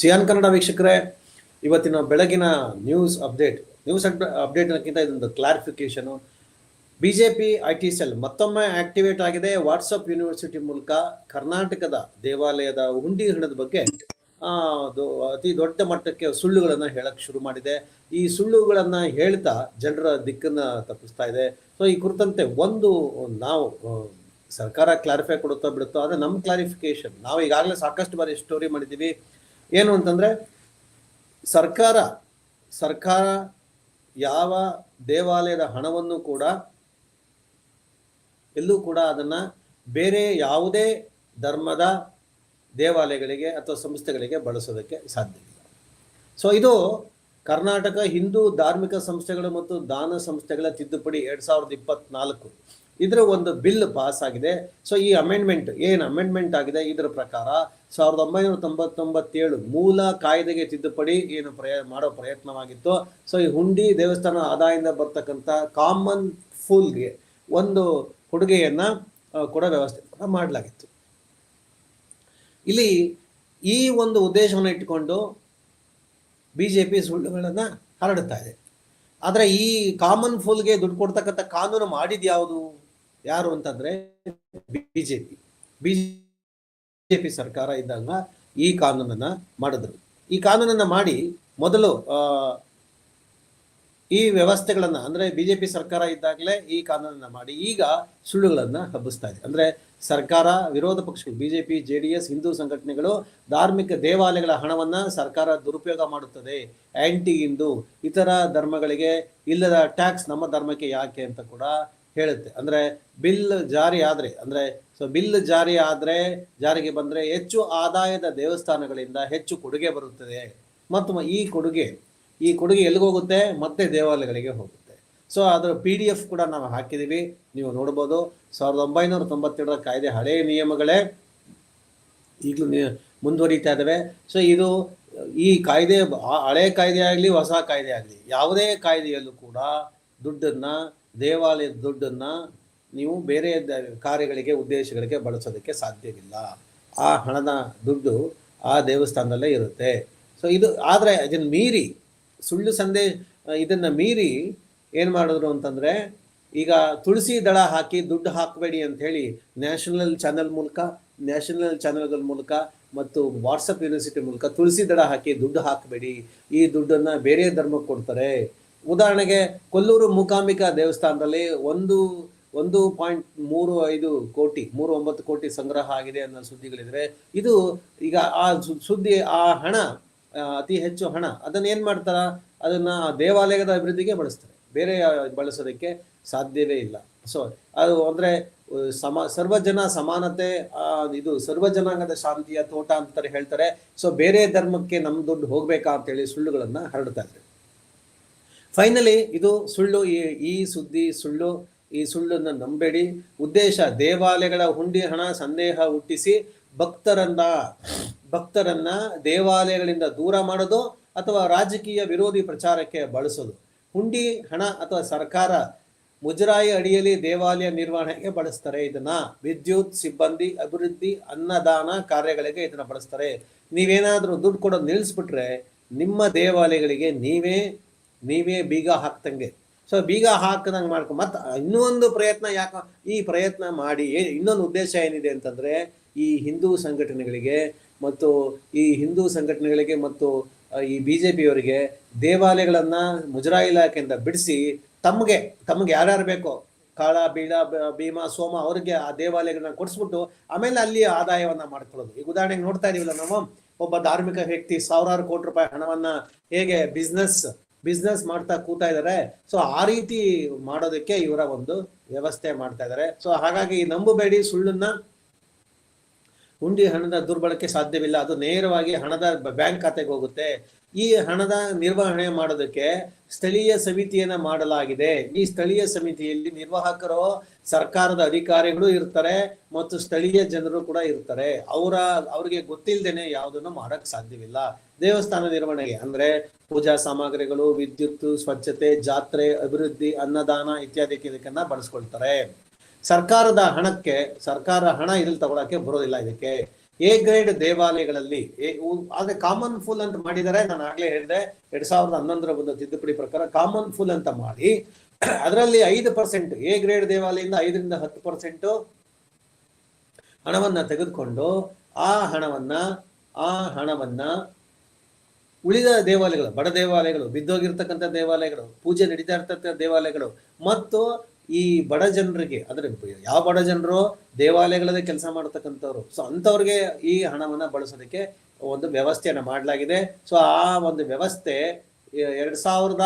Xi'an Kannada ವೀಕ್ಷಕರೇ, ಇವತ್ತಿನ ಬೆಳಗಿನ ನ್ಯೂಸ್ ಅಪ್ಡೇಟ್ ನ್ಯೂಸ್ ಅಪ್ಡೇಟ್ ಅನ್ನೋಕ್ಕಿಂತ ಇದೊಂದು clarification P I T cell ಮತ್ತೊಮ್ಮೆ ಆಕ್ಟಿವೇಟ್ ಆಗಿದೆ. ವಾಟ್ಸಪ್ ಯೂನಿವರ್ಸಿಟಿ ಮೂಲಕ ಕರ್ನಾಟಕದ ದೇವಾಲಯದ ಹುಂಡಿ ಹಣದ ಬಗ್ಗೆ ಅತಿ ದೊಡ್ಡ ಮಟ್ಟಕ್ಕೆ ಸುಳ್ಳುಗಳನ್ನ ಹೇಳಕ್ಕೆ ಶುರು ಮಾಡಿದೆ. ಈ ಸುಳ್ಳುಗಳನ್ನ ಹೇಳ್ತಾ ಜನರ ದಿಕ್ಕನ್ನ ತಪ್ಪಿಸ್ತಾ ಇದೆ. ಸೊ ಈ ಕುರಿತಂತೆ ಒಂದು ನಾವು ಸರ್ಕಾರ ಕ್ಲಾರಿಫೈ ಕೊಡುತ್ತಾ ಬಿಡುತ್ತೋ, ಆದರೆ ನಮ್ಮ ಕ್ಲಾರಿಫಿಕೇಶನ್ ನಾವು ಈಗಾಗಲೇ ಸಾಕಷ್ಟು ಬಾರಿ ಸ್ಟೋರಿ ಮಾಡಿದ್ದೀವಿ. ಏನು ಅಂತಂದ್ರೆ, ಸರ್ಕಾರ ಸರ್ಕಾರ ಯಾವ ದೇವಾಲಯದ ಹಣವನ್ನು ಕೂಡ, ಎಲ್ಲೂ ಕೂಡ ಅದನ್ನ ಬೇರೆ ಯಾವುದೇ ಧರ್ಮದ ದೇವಾಲಯಗಳಿಗೆ ಅಥವಾ ಸಂಸ್ಥೆಗಳಿಗೆ ಬಳಸೋದಕ್ಕೆ ಸಾಧ್ಯವಿಲ್ಲ ಸೊ ಇದು ಕರ್ನಾಟಕ ಹಿಂದೂ ಧಾರ್ಮಿಕ ಸಂಸ್ಥೆಗಳು ಮತ್ತು ದಾನ ಸಂಸ್ಥೆಗಳ ತಿದ್ದುಪಡಿ ಎರಡ್ ಸಾವಿರದ ಇಪ್ಪತ್ನಾಲ್ಕು. ಇದರ ಒಂದು ಬಿಲ್ ಪಾಸ್ ಆಗಿದೆ. ಸೊ ಈ ಅಮೆಂಡ್ಮೆಂಟ್ ಏನು ಅಮೆಂಡ್ಮೆಂಟ್ ಆಗಿದೆ? ಇದರ ಪ್ರಕಾರ ಸಾವಿರದ ಒಂಬೈನೂರ ತೊಂಬತ್ತೊಂಬತ್ತೇಳು ಮೂಲ ಕಾಯ್ದೆಗೆ ತಿದ್ದುಪಡಿ ಏನು ಪ್ರಯ, ಮಾಡೋ ಪ್ರಯತ್ನವಾಗಿತ್ತು. ಸೊ ಈ ಹುಂಡಿ ದೇವಸ್ಥಾನ ಆದಾಯದಿಂದ ಬರ್ತಕ್ಕಂಥ ಕಾಮನ್ ಫುಲ್ಗೆ ಒಂದು ಕೊಡುಗೆಯನ್ನ ಕೂಡ ವ್ಯವಸ್ಥೆ ಮಾಡಲಾಗಿತ್ತು. ಇಲ್ಲಿ ಈ ಒಂದು ಉದ್ದೇಶವನ್ನು ಇಟ್ಟುಕೊಂಡು ಬಿ ಜೆ ಪಿ ಸುಳ್ಳುಗಳನ್ನು ಹರಡುತ್ತಾ ಇದೆ. ಆದರೆ ಈ ಕಾಮನ್ ಫುಲ್ಗೆ ದುಡ್ಡು ಕೊಡ್ತಕ್ಕಂಥ ಕಾನೂನು ಮಾಡಿದ್ ಯಾವುದು ಯಾರು ಅಂತಂದ್ರೆ ಬಿಜೆಪಿ. ಬಿಜೆಪಿ ಸರ್ಕಾರ ಇದ್ದಾಗ ಈ ಕಾನೂನನ್ನ ಮಾಡಿದ್ರು. ಈ ಕಾನೂನನ್ನ ಮಾಡಿ ಮೊದಲು ಈ ವ್ಯವಸ್ಥೆಗಳನ್ನ ಅಂದ್ರೆ ಬಿಜೆಪಿ ಸರ್ಕಾರ ಇದ್ದಾಗಲೇ ಈ ಕಾನೂನನ್ನ ಮಾಡಿ ಈಗ ಸುಳ್ಳುಗಳನ್ನ ಹಬ್ಬಿಸ್ತಾ ಇದೆ. ಅಂದ್ರೆ ಸರ್ಕಾರ, ವಿರೋಧ ಪಕ್ಷಗಳು, ಬಿಜೆಪಿ, ಜೆಡಿಎಸ್, ಹಿಂದೂ ಸಂಘಟನೆಗಳು ಧಾರ್ಮಿಕ ದೇವಾಲಯಗಳ ಹಣವನ್ನ ಸರ್ಕಾರ ದುರುಪಯೋಗ ಮಾಡುತ್ತದೆ. ಆಂಟಿ ಹಿಂದೂ, ಇತರ ಧರ್ಮಗಳಿಗೆ ಇಲ್ಲದ ಟ್ಯಾಕ್ಸ್ ನಮ್ಮ ಧರ್ಮಕ್ಕೆ ಯಾಕೆ ಅಂತ ಕೂಡ ಹೇಳುತ್ತೆ. ಅಂದರೆ ಬಿಲ್ ಜಾರಿ ಆದರೆ, ಅಂದರೆ ಸೊ ಬಿಲ್ ಜಾರಿ ಆದರೆ ಜಾರಿಗೆ ಬಂದರೆ ಹೆಚ್ಚು ಆದಾಯದ ದೇವಸ್ಥಾನಗಳಿಂದ ಹೆಚ್ಚು ಕೊಡುಗೆ ಬರುತ್ತದೆ. ಮತ್ತು ಈ ಕೊಡುಗೆ ಈ ಕೊಡುಗೆ ಎಲ್ಲಿಗೆ ಹೋಗುತ್ತೆ? ಮತ್ತೆ ದೇವಾಲಯಗಳಿಗೆ ಹೋಗುತ್ತೆ. ಸೊ ಅದರ ಪಿ ಡಿ ಎಫ್ ಕೂಡ ನಾವು ಹಾಕಿದ್ದೀವಿ. ನೀವು ನೋಡ್ಬೋದು, ಸಾವಿರದ ಒಂಬೈನೂರ ತೊಂಬತ್ತೇಳರ ಕಾಯ್ದೆ ಹಳೆಯ ನಿಯಮಗಳೇ ಈಗಲೂ ಮುಂದುವರಿತಾ ಇದ್ದಾವೆ ಸೊ ಇದು ಈ ಕಾಯ್ದೆ ಹಳೆ ಕಾಯ್ದೆ ಆಗಲಿ, ಹೊಸ ಕಾಯ್ದೆ ಆಗಲಿ, ಯಾವುದೇ ಕಾಯ್ದೆಯಲ್ಲೂ ಕೂಡ ದುಡ್ಡನ್ನ ದೇವಾಲಯದ ದುಡ್ಡನ್ನು ನೀವು ಬೇರೆ ಕಾರ್ಯಗಳಿಗೆ, ಉದ್ದೇಶಗಳಿಗೆ ಬಳಸೋದಕ್ಕೆ ಸಾಧ್ಯವಿಲ್ಲ. ಆ ಹಣದ ದುಡ್ಡು ಆ ದೇವಸ್ಥಾನದಲ್ಲೇ ಇರುತ್ತೆ. ಸೊ ಇದು ಆದರೆ ಅದನ್ನು ಮೀರಿ, ಸುಳ್ಳು ಸಂದೇಶ ಇದನ್ನು ಮೀರಿ ಏನು ಮಾಡಿದ್ರು ಅಂತಂದರೆ, ಈಗ ತುಳಸಿ ದಳ ಹಾಕಿ ದುಡ್ಡು ಹಾಕಬೇಡಿ ಅಂಥೇಳಿ ನ್ಯಾಷನಲ್ ಚಾನೆಲ್ ಮೂಲಕ, ನ್ಯಾಷನಲ್ ಚಾನೆಲ್ಗಳ ಮೂಲಕ ಮತ್ತು ವಾಟ್ಸಪ್ ಯೂನಿವರ್ಸಿಟಿ ಮೂಲಕ ತುಳಸಿ ದಳ ಹಾಕಿ ದುಡ್ಡು ಹಾಕಬೇಡಿ. ಈ ದುಡ್ಡನ್ನು ಬೇರೆ ಧರ್ಮಕ್ಕೆ ಕೊಡ್ತಾರೆ. ಉದಾಹರಣೆಗೆ ಕೊಲ್ಲೂರು ಮೂಕಾಂಬಿಕಾ ದೇವಸ್ಥಾನದಲ್ಲಿ ಒಂದು ಒಂದು ಪಾಯಿಂಟ್ ಮೂರು ಐದು ಕೋಟಿ, ಮೂರು ಒಂಬತ್ತು ಕೋಟಿ ಸಂಗ್ರಹ ಆಗಿದೆ ಅನ್ನೋ ಸುದ್ದಿಗಳಿದ್ರೆ, ಇದು ಈಗ ಆ ಸುದ್ದಿ, ಆ ಹಣ ಅತಿ ಹೆಚ್ಚು ಹಣ, ಅದನ್ನ ಏನ್ ಮಾಡ್ತಾರ? ಅದನ್ನ ದೇವಾಲಯದ ಅಭಿವೃದ್ಧಿಗೆ ಬಳಸ್ತಾರೆ. ಬೇರೆ ಬಳಸೋದಕ್ಕೆ ಸಾಧ್ಯವೇ ಇಲ್ಲ. ಸೊ ಅದು ಅಂದ್ರೆ ಸಮ, ಸರ್ವಜನ ಸಮಾನತೆ ಇದು ಸರ್ವಜನಾಂಗದ ಶಾಂತಿಯ ತೋಟ ಅಂತಾರೆ ಹೇಳ್ತಾರೆ. ಸೊ ಬೇರೆ ಧರ್ಮಕ್ಕೆ ನಮ್ಮ ದುಡ್ಡು ಹೋಗ್ಬೇಕಾ ಅಂತ ಹೇಳಿ ಸುಳ್ಳುಗಳನ್ನ ಹರಡ್ತಾ ಇದ್ದಾರೆ. ಫೈನಲಿ ಇದು ಸುಳ್ಳು, ಈ ಈ ಸುದ್ದಿ ಸುಳ್ಳು, ಈ ಸುಳ್ಳನ್ನು ನಂಬೇಡಿ. ಉದ್ದೇಶ, ದೇವಾಲಯಗಳ ಹುಂಡಿ ಹಣ ಸಂದೇಹ ಹುಟ್ಟಿಸಿ ಭಕ್ತರನ್ನ ಭಕ್ತರನ್ನ ದೇವಾಲಯಗಳಿಂದ ದೂರ ಮಾಡೋದು ಅಥವಾ ರಾಜಕೀಯ ವಿರೋಧಿ ಪ್ರಚಾರಕ್ಕೆ ಬಳಸೋದು. ಹುಂಡಿ ಹಣ ಅಥವಾ ಸರ್ಕಾರ ಮುಜರಾಯಿ ಅಡಿಯಲ್ಲಿ ದೇವಾಲಯ ನಿರ್ವಹಣೆಗೆ ಬಳಸ್ತಾರೆ. ಇದನ್ನ ವಿದ್ಯುತ್ ಸಿಬ್ಬಂದಿ ಅಭಿವೃದ್ಧಿ ಅನ್ನದಾನ ಕಾರ್ಯಗಳಿಗೆ ಇದನ್ನ ಬಳಸ್ತಾರೆ. ನೀವೇನಾದರೂ ದುಡ್ಡು ಕೊಡೋದು ನಿಲ್ಲಿಸ್ಬಿಟ್ರೆ ನಿಮ್ಮ ದೇವಾಲಯಗಳಿಗೆ ನೀವೇ ನೀವೇ ಬೀಗ ಹಾಕ್ದಂಗೆ ಸೊ ಬೀಗ ಹಾಕದಂಗೆ ಮಾಡ್ಕೊ ಮತ್ತೆ ಇನ್ನೊಂದು ಪ್ರಯತ್ನ ಯಾಕೆ ಈ ಪ್ರಯತ್ನ ಮಾಡಿ ಇನ್ನೊಂದು ಉದ್ದೇಶ ಏನಿದೆ ಅಂತಂದರೆ, ಈ ಹಿಂದೂ ಸಂಘಟನೆಗಳಿಗೆ ಮತ್ತು ಈ ಹಿಂದೂ ಸಂಘಟನೆಗಳಿಗೆ ಮತ್ತು ಈ ಬಿ ಜೆ ಪಿಯವರಿಗೆ ದೇವಾಲಯಗಳನ್ನು ಮುಜರಾಯಿ ಇಲಾಖೆಯಿಂದ ಬಿಡಿಸಿ ತಮಗೆ ತಮಗೆ ಯಾರ್ಯಾರು ಬೇಕೋ ಕಾಳ, ಬೀಳ ಭೀಮ, ಸೋಮ ಅವರಿಗೆ ಆ ದೇವಾಲಯಗಳನ್ನ ಕೊಡಿಸ್ಬಿಟ್ಟು ಆಮೇಲೆ ಅಲ್ಲಿ ಆದಾಯವನ್ನು ಮಾಡ್ಕೊಳ್ಳೋದು. ಈಗ ಉದಾಹರಣೆಗೆ ನೋಡ್ತಾ ಇದೀವಲ್ಲ ನಾವು, ಒಬ್ಬ ಧಾರ್ಮಿಕ ವ್ಯಕ್ತಿ ಸಾವಿರಾರು ಕೋಟಿ ರೂಪಾಯಿ ಹಣವನ್ನು ಹೇಗೆ ಬಿಸ್ನೆಸ್ ಬಿಸ್ನೆಸ್ ಮಾಡ್ತಾ ಕೂತಾ ಇದಾರೆ. ಸೊ ಆ ರೀತಿ ಮಾಡೋದಕ್ಕೆ ಇವರ ಒಂದು ವ್ಯವಸ್ಥೆ ಮಾಡ್ತಾ ಇದಾರೆ. ಸೊ ಹಾಗಾಗಿ ನಂಬಬೇಡಿ ಸುಳ್ಳನ್ನ. ಹುಂಡಿ ಹಣದ ದುರ್ಬಳಕೆ ಸಾಧ್ಯವಿಲ್ಲ. ಅದು ನೇರವಾಗಿ ಹಣದ ಬ್ಯಾಂಕ್ ಖಾತೆಗೆ ಹೋಗುತ್ತೆ. ಈ ಹಣದ ನಿರ್ವಹಣೆ ಮಾಡೋದಕ್ಕೆ ಸ್ಥಳೀಯ ಸಮಿತಿಯನ್ನ ಮಾಡಲಾಗಿದೆ. ಈ ಸ್ಥಳೀಯ ಸಮಿತಿಯಲ್ಲಿ ನಿರ್ವಾಹಕರು, ಸರ್ಕಾರದ ಅಧಿಕಾರಿಗಳು ಇರ್ತಾರೆ ಮತ್ತು ಸ್ಥಳೀಯ ಜನರು ಕೂಡ ಇರ್ತಾರೆ. ಅವರ, ಅವ್ರಿಗೆ ಗೊತ್ತಿಲ್ಲದೇನೆ ಯಾವುದನ್ನು ಮಾಡಕ್ ಸಾಧ್ಯವಿಲ್ಲ. ದೇವಸ್ಥಾನ ನಿರ್ವಹಣೆಗೆ ಅಂದ್ರೆ ಪೂಜಾ ಸಾಮಗ್ರಿಗಳು, ವಿದ್ಯುತ್, ಸ್ವಚ್ಛತೆ, ಜಾತ್ರೆ, ಅಭಿವೃದ್ಧಿ, ಅನ್ನದಾನ ಇತ್ಯಾದಿ ಇದಕ್ಕೆಲ್ಲ ಬಳಸ್ಕೊಳ್ತಾರೆ. ಸರ್ಕಾರದ ಹಣಕ್ಕೆ, ಸರ್ಕಾರ ಹಣ ಇದ್ರಲ್ಲಿ ತಗೊಳಕ್ಕೆ ಬರೋದಿಲ್ಲ ಇದಕ್ಕೆ. ಎ ಗ್ರೇಡ್ ದೇವಾಲಯಗಳಲ್ಲಿ ಆದ್ರೆ ಕಾಮನ್ ಫುಲ್ ಅಂತ ಮಾಡಿದರೆ ನಾನು ಆಗ್ಲೇ ಹೇಳಿದೆ, ಎರಡ್ ಸಾವಿರದ ಹನ್ನೊಂದರ ಒಂದು ತಿದ್ದುಪಡಿ ಪ್ರಕಾರ ಕಾಮನ್ ಫುಲ್ ಅಂತ ಮಾಡಿ, ಅದರಲ್ಲಿ ಐದು ಪರ್ಸೆಂಟ್, ಎ ಗ್ರೇಡ್ ದೇವಾಲಯದಿಂದ ಐದರಿಂದ ಹತ್ತು ಪರ್ಸೆಂಟ್ ಹಣವನ್ನ ತೆಗೆದುಕೊಂಡು, ಆ ಹಣವನ್ನ ಆ ಹಣವನ್ನ ಉಳಿದ ದೇವಾಲಯಗಳು, ಬಡ ದೇವಾಲಯಗಳು, ಬಿದ್ದೋಗಿರ್ತಕ್ಕಂಥ ದೇವಾಲಯಗಳು, ಪೂಜೆ ನಡೀತಾ ಇರ್ತಕ್ಕಂಥ ದೇವಾಲಯಗಳು, ಮತ್ತು ಈ ಬಡ ಜನರಿಗೆ, ಅಂದ್ರೆ ಯಾವ ಬಡ ಜನರು ದೇವಾಲಯಗಳಲ್ಲಿ ಕೆಲಸ ಮಾಡತಕ್ಕಂಥವ್ರು ಸೊ ಅಂಥವ್ರಿಗೆ ಈ ಹಣವನ್ನ ಬಳಸೋದಕ್ಕೆ ಒಂದು ವ್ಯವಸ್ಥೆಯನ್ನು ಮಾಡಲಾಗಿದೆ. ಸೊ ಆ ಒಂದು ವ್ಯವಸ್ಥೆ ಎರಡು ಸಾವಿರದ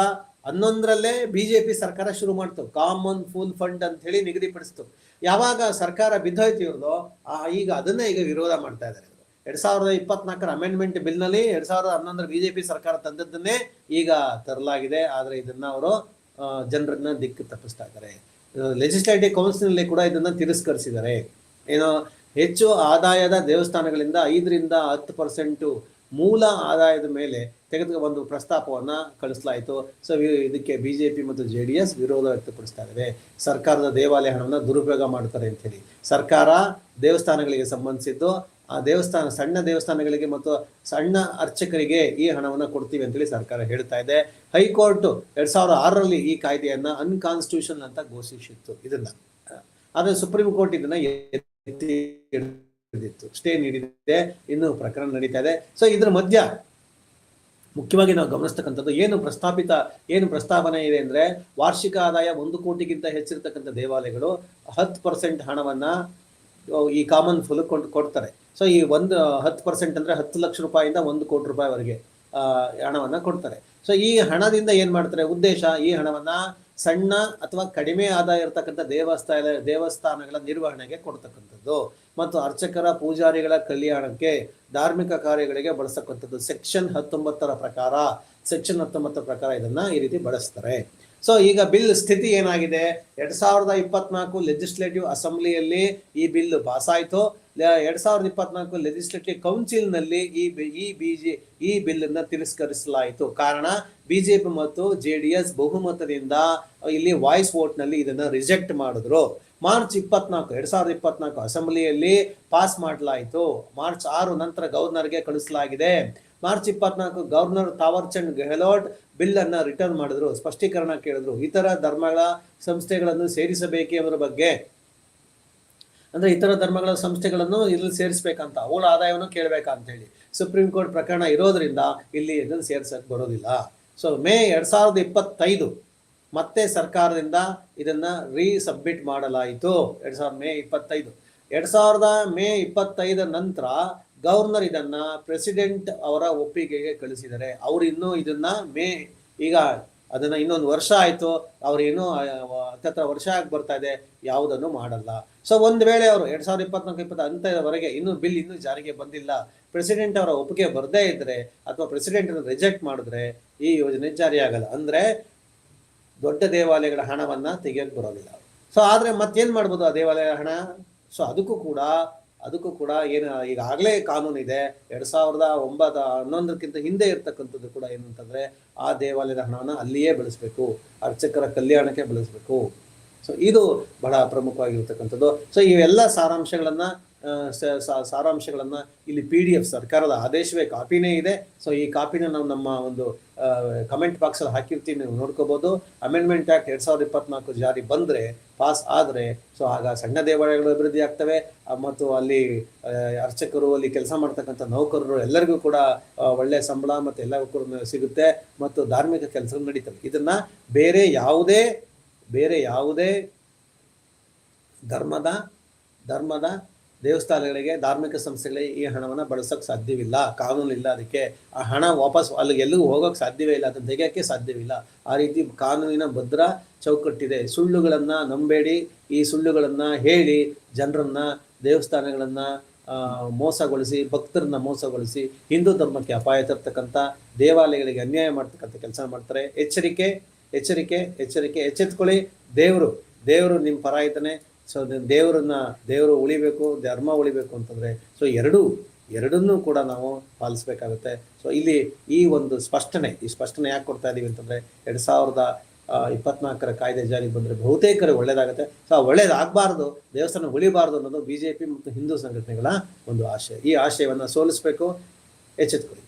ಹನ್ನೊಂದರಲ್ಲೇ ಬಿ ಜೆ ಪಿ ಸರ್ಕಾರ ಶುರು ಮಾಡ್ತು. ಕಾಮನ್ ಫುಲ್ ಫಂಡ್ ಅಂತ ಹೇಳಿ ನಿಗದಿಪಡಿಸ್ತು. ಯಾವಾಗ ಸರ್ಕಾರ ಬಿದ್ದೋಯ್ತು ಇವ್ರದ್ದು ಆ, ಈಗ ಅದನ್ನೇ ಈಗ ವಿರೋಧ ಮಾಡ್ತಾ ಇದ್ದಾರೆ. ಎರಡ್ ಸಾವಿರದ ಇಪ್ಪತ್ನಾಲ್ಕರ ಅಮೆಂಡ್ಮೆಂಟ್ ಬಿಲ್ನಲ್ಲಿ ಎರಡ್ ಸಾವಿರದ ಹನ್ನೊಂದರ ಬಿಜೆಪಿ ಸರ್ಕಾರ ತಂದದ್ದನ್ನೇ ಈಗ ತರಲಾಗಿದೆ. ಆದರೆ ಇದನ್ನ ಅವರು ಜನರನ್ನ ದಿಕ್ಕು ತಪ್ಪಿಸ್ತಾ ಇದ್ದಾರೆ ಲೆಜಿಸ್ಲೇಟಿವ್ ಕೌನ್ಸಿಲ್ ಕೂಡ ಇದನ್ನು ತಿರಸ್ಕರಿಸಿದ್ದಾರೆ. ಏನೋ ಹೆಚ್ಚು ಆದಾಯದ ದೇವಸ್ಥಾನಗಳಿಂದ ಐದರಿಂದ ಹತ್ತು ಪರ್ಸೆಂಟು ಮೂಲ ಆದಾಯದ ಮೇಲೆ ತೆಗೆದು ಒಂದು ಪ್ರಸ್ತಾಪವನ್ನು ಕಳಿಸಲಾಯಿತು. ಸೊ ಇದಕ್ಕೆ ಬಿ ಜೆ ಪಿ ಮತ್ತು ಜೆ ಡಿ ಎಸ್ ವಿರೋಧ ವ್ಯಕ್ತಪಡಿಸ್ತಾ ಇದ್ದಾರೆ ಸರ್ಕಾರದ ದೇವಾಲಯ ಹಣವನ್ನು ದುರುಪಯೋಗ ಮಾಡ್ತಾರೆ ಅಂತ ಹೇಳಿ. ಸರ್ಕಾರ ದೇವಸ್ಥಾನಗಳಿಗೆ ಸಂಬಂಧಿಸಿದ್ದು ಆ ದೇವಸ್ಥಾನ, ಸಣ್ಣ ದೇವಸ್ಥಾನಗಳಿಗೆ ಮತ್ತು ಸಣ್ಣ ಅರ್ಚಕರಿಗೆ ಈ ಹಣವನ್ನು ಕೊಡ್ತೀವಿ ಅಂತೇಳಿ ಸರ್ಕಾರ ಹೇಳ್ತಾ ಇದೆ. ಹೈಕೋರ್ಟ್ ಎರಡ್ ಸಾವಿರದ ಆರರಲ್ಲಿ ಈ ಕಾಯ್ದೆಯನ್ನ ಅನ್ಕಾನ್ಸ್ಟಿಟ್ಯೂಷನ್ ಅಂತ ಘೋಷಿಸಿತ್ತು. ಇದನ್ನ. ಆದ್ರೆ ಸುಪ್ರೀಂ ಕೋರ್ಟ್ ಇದನ್ನ ಸ್ಟೇ ನೀಡಿದೆ. ಇನ್ನು ಪ್ರಕರಣ ನಡೀತಾ ಇದೆ. ಸೊ ಇದ್ರ ಮಧ್ಯ ಮುಖ್ಯವಾಗಿ ನಾವು ಗಮನಿಸ್ತಕ್ಕಂಥದ್ದು ಏನು ಪ್ರಸ್ತಾಪಿತ, ಏನು ಪ್ರಸ್ತಾವನೆ ಇದೆ ಅಂದ್ರೆ ವಾರ್ಷಿಕ ಆದಾಯ ಒಂದು ಕೋಟಿಗಿಂತ ಹೆಚ್ಚಿರತಕ್ಕಂಥ ದೇವಾಲಯಗಳು ಹತ್ತು ಪರ್ಸೆಂಟ್ ಹಣವನ್ನ ಈ ಕಾಮನ್ ಫುಲ್ ಕೊಂಡು ಕೊಡ್ತಾರೆ. ಸೊ ಈ ಒಂದು ಹತ್ತು ಪರ್ಸೆಂಟ್ ಅಂದರೆ ಹತ್ತು ಲಕ್ಷ ರೂಪಾಯಿಂದ ಒಂದು ಕೋಟಿ ರೂಪಾಯಿವರೆಗೆ ಹಣವನ್ನು ಕೊಡ್ತಾರೆ. ಸೊ ಈ ಹಣದಿಂದ ಏನು ಮಾಡ್ತಾರೆ? ಉದ್ದೇಶ, ಈ ಹಣವನ್ನು ಸಣ್ಣ ಅಥವಾ ಕಡಿಮೆ ಆದಾಯ ಇರತಕ್ಕಂಥ ದೇವಸ್ಥಾನ, ದೇವಸ್ಥಾನಗಳ ನಿರ್ವಹಣೆಗೆ ಕೊಡ್ತಕ್ಕಂಥದ್ದು. ಮತ್ತು ಅರ್ಚಕರ, ಪೂಜಾರಿಗಳ ಕಲ್ಯಾಣಕ್ಕೆ ಧಾರ್ಮಿಕ ಕಾರ್ಯಗಳಿಗೆ ಬಳಸ್ತಕ್ಕಂಥದ್ದು. ಸೆಕ್ಷನ್ ಹತ್ತೊಂಬತ್ತರ ಪ್ರಕಾರ ಸೆಕ್ಷನ್ ಹತ್ತೊಂಬತ್ತರ ಪ್ರಕಾರ ಇದನ್ನು ಈ ರೀತಿ ಬಳಸ್ತಾರೆ. ಸೊ ಈಗ ಬಿಲ್ ಸ್ಥಿತಿ ಏನಾಗಿದೆ? ಎರಡ್ ಸಾವಿರದ ಇಪ್ಪತ್ನಾಲ್ಕು ಲೆಜಿಸ್ಲೇಟಿವ್ ಅಸೆಂಬ್ಲಿಯಲ್ಲಿ ಈ ಬಿಲ್ ಪಾಸ್ ಆಯ್ತು ಎರಡ್ ಸಾವಿರದ ಇಪ್ಪತ್ನಾಲ್ಕು ಲೆಜಿಸ್ಲೇಟಿವ್ ಕೌನ್ಸಿಲ್ನಲ್ಲಿ ಈ ಈ ಬಿಜೆ, ಈ ಬಿಲ್ ಅನ್ನ ತಿರಸ್ಕರಿಸಲಾಯಿತು. ಕಾರಣ, ಬಿಜೆಪಿ ಮತ್ತು ಜೆ ಡಿ ಎಸ್ ಬಹುಮತದಿಂದ ಇಲ್ಲಿ ವಾಯ್ಸ್ ವೋಟ್ನಲ್ಲಿ ಇದನ್ನ ರಿಜೆಕ್ಟ್ ಮಾಡಿದ್ರು. ಮಾರ್ಚ್ ಇಪ್ಪತ್ನಾಲ್ಕು, ಎರಡ್ ಸಾವಿರದ ಇಪ್ಪತ್ನಾಲ್ಕು ಅಸೆಂಬ್ಲಿಯಲ್ಲಿ ಪಾಸ್ ಮಾಡಲಾಯಿತು. ಮಾರ್ಚ್ ಆರು ನಂತರ ಗವರ್ನರ್ಗೆ ಕಳಿಸಲಾಗಿದೆ. ಮಾರ್ಚ್ ಇಪ್ಪತ್ನಾಲ್ಕು ಗವರ್ನರ್ ತಾವರ್ಚಂದ್ ಗೆಹ್ಲೋಟ್ ಬಿಲ್ ಅನ್ನ ರಿಟರ್ನ್ ಮಾಡಿದ್ರು. ಸ್ಪಷ್ಟೀಕರಣ ಕೇಳಿದ್ರು. ಇತರ ಧರ್ಮಗಳ ಸಂಸ್ಥೆಗಳನ್ನು ಸೇರಿಸಬೇಕೆ ಅವರ ಬಗ್ಗೆ. ಅಂದ್ರೆ ಇತರ ಧರ್ಮಗಳ ಸಂಸ್ಥೆಗಳನ್ನು ಇಲ್ಲಿ ಸೇರಿಸ್ಬೇಕಂತ ಅವಳ ಆದಾಯವನ್ನು ಕೇಳಬೇಕಂತೇಳಿ. ಸುಪ್ರೀಂ ಕೋರ್ಟ್ ಪ್ರಕರಣ ಇರೋದ್ರಿಂದ ಇಲ್ಲಿ ಇದನ್ನು ಸೇರ್ಸಕ್ ಬರೋದಿಲ್ಲ. ಸೊ ಮೇ ಎರಡ್ ಸಾವಿರದ ಇಪ್ಪತ್ತೈದು ಮತ್ತೆ ಸರ್ಕಾರದಿಂದ ಇದನ್ನ ರೀಸಬ್ಮಿಟ್ ಮಾಡಲಾಯಿತು. ಎರಡ್ ಸಾವಿರದ ಮೇ ಇಪ್ಪತ್ತೈದು. ಎರಡ್ ಸಾವಿರದ ಮೇ ಇಪ್ಪತ್ತೈದರ ನಂತರ ಗವರ್ನರ್ ಇದನ್ನ ಪ್ರೆಸಿಡೆಂಟ್ ಅವರ ಒಪ್ಪಿಗೆಗೆ ಕಳಿಸಿದ್ದಾರೆ. ಅವ್ರು ಇನ್ನೂ ಇದನ್ನ ಮೇ ಈಗ ಅದನ್ನ ಇನ್ನೊಂದು ವರ್ಷ ಆಯ್ತು. ಅವ್ರೇನು ಹತ್ತತ್ರ ವರ್ಷ ಆಗಿ ಬರ್ತಾ ಇದೆ. ಯಾವುದನ್ನು ಮಾಡಲ್ಲ. ಸೊ ಒಂದು ವೇಳೆ ಅವರು ಎರಡ್ ಸಾವಿರದ ಇಪ್ಪತ್ನಾಲ್ಕು, ಇಪ್ಪತ್ತು ಅಂತವರೆಗೆ ಇನ್ನೂ ಬಿಲ್ ಇನ್ನೂ ಜಾರಿಗೆ ಬಂದಿಲ್ಲ ಪ್ರೆಸಿಡೆಂಟ್ ಅವರ ಒಪ್ಪಿಗೆ ಬರದೇ ಇದ್ರೆ ಅಥವಾ ಪ್ರೆಸಿಡೆಂಟ್ ರಿಜೆಕ್ಟ್ ಮಾಡಿದ್ರೆ ಈ ಯೋಜನೆ ಜಾರಿಯಾಗಲ್ಲ. ಅಂದ್ರೆ ದೊಡ್ಡ ದೇವಾಲಯಗಳ ಹಣವನ್ನ ತೆಗೆಯಕ್ ಬರೋದಿಲ್ಲ. ಸೊ ಆದ್ರೆ ಮತ್ತೇನ್ ಮಾಡ್ಬೋದು ಆ ದೇವಾಲಯ ಹಣ? ಸೊ ಅದಕ್ಕೂ ಕೂಡ ಅದಕ್ಕೂ ಕೂಡ ಏನು, ಈಗಾಗಲೇ ಕಾನೂನು ಇದೆ. ಎರಡ್ ಸಾವಿರದ ಒಂಬತ್ತು ಹನ್ನೊಂದಕ್ಕಿಂತ ಹಿಂದೆ ಇರ್ತಕ್ಕಂಥದ್ದು ಕೂಡ ಏನು ಅಂತಂದ್ರೆ ಆ ದೇವಾಲಯದ ಹಣವನ್ನು ಅಲ್ಲಿಯೇ ಬಳಸಬೇಕು. ಅರ್ಚಕರ ಕಲ್ಯಾಣಕ್ಕೆ ಬಳಸಬೇಕು. ಸೊ ಇದು ಬಹಳ ಪ್ರಮುಖವಾಗಿರ್ತಕ್ಕಂಥದ್ದು. ಸೊ ಇವೆಲ್ಲ ಸಾರಾಂಶಗಳನ್ನ ಸಾರಾಂಶಗಳನ್ನು ಇಲ್ಲಿ ಪಿ ಡಿ ಎಫ್ ಸರ್ಕಾರದ ಆದೇಶವೇ ಕಾಪಿನೇ ಇದೆ. ಸೊ ಈ ಕಾಪಿನ ನಾವು ನಮ್ಮ ಒಂದು ಕಮೆಂಟ್ ಬಾಕ್ಸ್ ಅಲ್ಲಿ ಹಾಕಿರ್ತೀವಿ, ನೀವು ನೋಡ್ಕೋಬೋದು. ಅಮೆಂಡ್ಮೆಂಟ್ ಆಕ್ಟ್ ಎರಡ್ ಸಾವಿರದ ಇಪ್ಪತ್ನಾಲ್ಕು ಜಾರಿ ಬಂದ್ರೆ ಪಾಸ್ ಆದ್ರೆ ಸೊ ಆಗ ಸಣ್ಣ ದೇವಾಲಯಗಳು ಅಭಿವೃದ್ಧಿ ಆಗ್ತವೆ. ಮತ್ತು ಅಲ್ಲಿ ಅರ್ಚಕರು, ಅಲ್ಲಿ ಕೆಲಸ ಮಾಡ್ತಕ್ಕಂಥ ನೌಕರರು ಎಲ್ಲರಿಗೂ ಕೂಡ ಒಳ್ಳೆಯ ಒಳ್ಳೆ ಸಂಬಳ ಮತ್ತೆ ಕೂಡ ಸಿಗುತ್ತೆ. ಮತ್ತು ಧಾರ್ಮಿಕ ಕೆಲಸಗಳು ನಡೀತವೆ. ಇದನ್ನ ಬೇರೆ ಯಾವುದೇ ಬೇರೆ ಯಾವುದೇ ಧರ್ಮದ ಧರ್ಮದ ದೇವಸ್ಥಾನಗಳಿಗೆ ಧಾರ್ಮಿಕ ಸಂಸ್ಥೆಗಳಿಗೆ ಈ ಹಣವನ್ನು ಬಳಸೋಕ್ಕೆ ಸಾಧ್ಯವಿಲ್ಲ ಕಾನೂನು ಇಲ್ಲ ಅದಕ್ಕೆ ಆ ಹಣ ವಾಪಸ್ ಅಲ್ಲಿಗೆ ಎಲ್ಲಿಗೂ ಹೋಗೋಕ್ಕೆ ಸಾಧ್ಯವೇ ಇಲ್ಲ, ಅದನ್ನು ತೆಗೆಯೋಕ್ಕೆ ಸಾಧ್ಯವಿಲ್ಲ. ಆ ರೀತಿ ಕಾನೂನಿನ ಭದ್ರ ಚೌಕಟ್ಟಿದೆ. ಸುಳ್ಳುಗಳನ್ನು ನಂಬೇಡಿ, ಈ ಸುಳ್ಳುಗಳನ್ನು ಹೇಳಿ, ಜನರನ್ನು, ದೇವಸ್ಥಾನಗಳನ್ನು ಮೋಸಗೊಳಿಸಿ, ಭಕ್ತರನ್ನ ಮೋಸಗೊಳಿಸಿ, ಹಿಂದೂ ಧರ್ಮಕ್ಕೆ ಅಪಾಯ ತರ್ತಕ್ಕಂಥ ದೇವಾಲಯಗಳಿಗೆ ಅನ್ಯಾಯ ಮಾಡ್ತಕ್ಕಂಥ ಕೆಲಸ ಮಾಡ್ತಾರೆ. ಎಚ್ಚರಿಕೆ ಎಚ್ಚರಿಕೆ ಎಚ್ಚರಿಕೆ, ಎಚ್ಚೆತ್ಕೊಳ್ಳಿ. ದೇವರು ದೇವರು ನಿಮ್ಮ ಪರ ಇದ್ದಾನೆ. ಸೊ ದೇವರನ್ನ, ದೇವರು ಉಳಿಬೇಕು, ಧರ್ಮ ಉಳಿಬೇಕು ಅಂತಂದರೆ ಸೊ ಎರಡೂ, ಎರಡನ್ನೂ ಕೂಡ ನಾವು ಪಾಲಿಸ್ಬೇಕಾಗುತ್ತೆ. ಸೊ ಇಲ್ಲಿ ಈ ಒಂದು ಸ್ಪಷ್ಟನೆ, ಈ ಸ್ಪಷ್ಟನೆ ಯಾಕೆ ಕೊಡ್ತಾ ಇದ್ದೀವಿ ಅಂತಂದರೆ, ಎರಡು ಸಾವಿರದ ಇಪ್ಪತ್ನಾಲ್ಕರ ಕಾಯ್ದೆ ಜಾರಿಗೆ ಬಂದರೆ ಬಹುತೇಕರು ಒಳ್ಳೇದಾಗುತ್ತೆ. ಸೊ ಆ ಒಳ್ಳೇದಾಗಬಾರ್ದು, ದೇವಸ್ಥಾನ ಉಳಿಬಾರ್ದು ಅನ್ನೋದು ಬಿ ಜೆ ಪಿ ಮತ್ತು ಹಿಂದೂ ಸಂಘಟನೆಗಳ ಒಂದು ಆಶಯ. ಈ ಆಶಯವನ್ನು ಸೋಲಿಸಬೇಕು, ಎಚ್ಚೆತ್ಕೊಳ್ಳಿ.